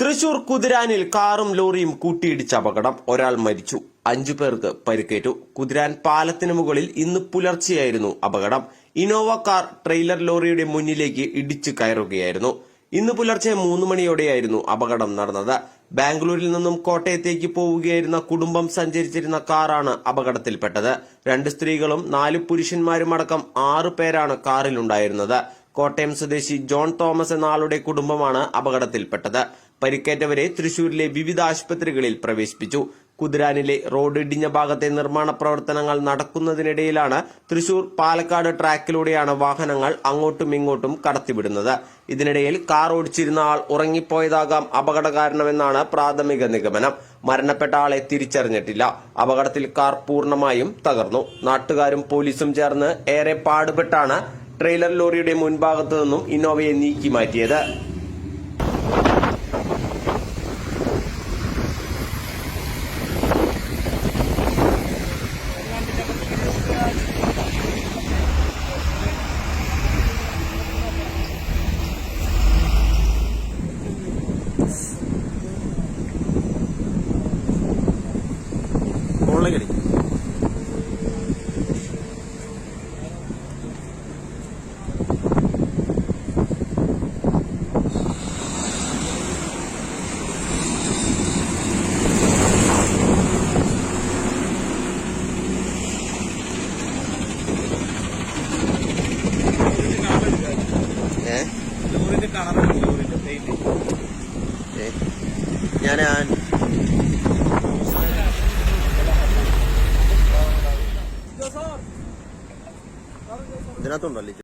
തൃശൂർ കുതിരാനിൽ കാറും ലോറിയും കൂട്ടിയിടിച്ച അപകടം. ഒരാൾ മരിച്ചു. അഞ്ചു പേർക്ക് പരിക്കേറ്റു. കുതിരാൻ പാലത്തിന് മുകളിൽ ഇന്ന് പുലർച്ചെയായിരുന്നു അപകടം. ഇനോവ കാർ ട്രെയിലർ ലോറിയുടെ മുന്നിലേക്ക് ഇടിച്ചു കയറുകയായിരുന്നു. ഇന്ന് പുലർച്ചെ മൂന്ന് മണിയോടെയായിരുന്നു അപകടം നടന്നത്. ബാംഗ്ലൂരിൽ നിന്നും കോട്ടയത്തേക്ക് പോവുകയായിരുന്ന കുടുംബം സഞ്ചരിച്ചിരുന്ന കാറാണ് അപകടത്തിൽപ്പെട്ടത്. രണ്ട് സ്ത്രീകളും നാല് പുരുഷന്മാരുമടക്കം ആറ് പേരാണ് കാറിലുണ്ടായിരുന്നത്. കോട്ടയം സ്വദേശി ജോൺ തോമസ് എന്ന ആളുടെ കുടുംബമാണ് അപകടത്തിൽപ്പെട്ടത്. പരിക്കേറ്റവരെ തൃശൂരിലെ വിവിധ ആശുപത്രികളിൽ പ്രവേശിപ്പിച്ചു. കുതിരാനിലെ റോഡ് ഇടിഞ്ഞ ഭാഗത്തെ നിർമ്മാണ പ്രവർത്തനങ്ങൾ നടക്കുന്നതിനിടയിലാണ് തൃശൂർ പാലക്കാട് ട്രാക്കിലൂടെയാണ് വാഹനങ്ങൾ അങ്ങോട്ടും ഇങ്ങോട്ടും കടത്തിവിടുന്നത്. ഇതിനിടയിൽ കാർ ഓടിച്ചിരുന്ന ആൾ ഉറങ്ങിപ്പോയതാകാം അപകട കാരണമെന്നാണ് പ്രാഥമിക നിഗമനം. മരണപ്പെട്ട ആളെ തിരിച്ചറിഞ്ഞിട്ടില്ല. അപകടത്തിൽ കാർ പൂർണമായും തകർന്നു. നാട്ടുകാരും പോലീസും ചേർന്ന് ഏറെ പാടുപെട്ടാണ് ട്രെയിലർ ലോറിയുടെ മുൻഭാഗത്തു നിന്നും ഇന്നോവയെ നീക്കി മാറ്റിയത്. ഏ ലോറിന്റെ കളറാണ് ലോറിന്റെ പെയിന്റ് ഞാൻ ഇതിനകത്തുണ്ടല്ലേ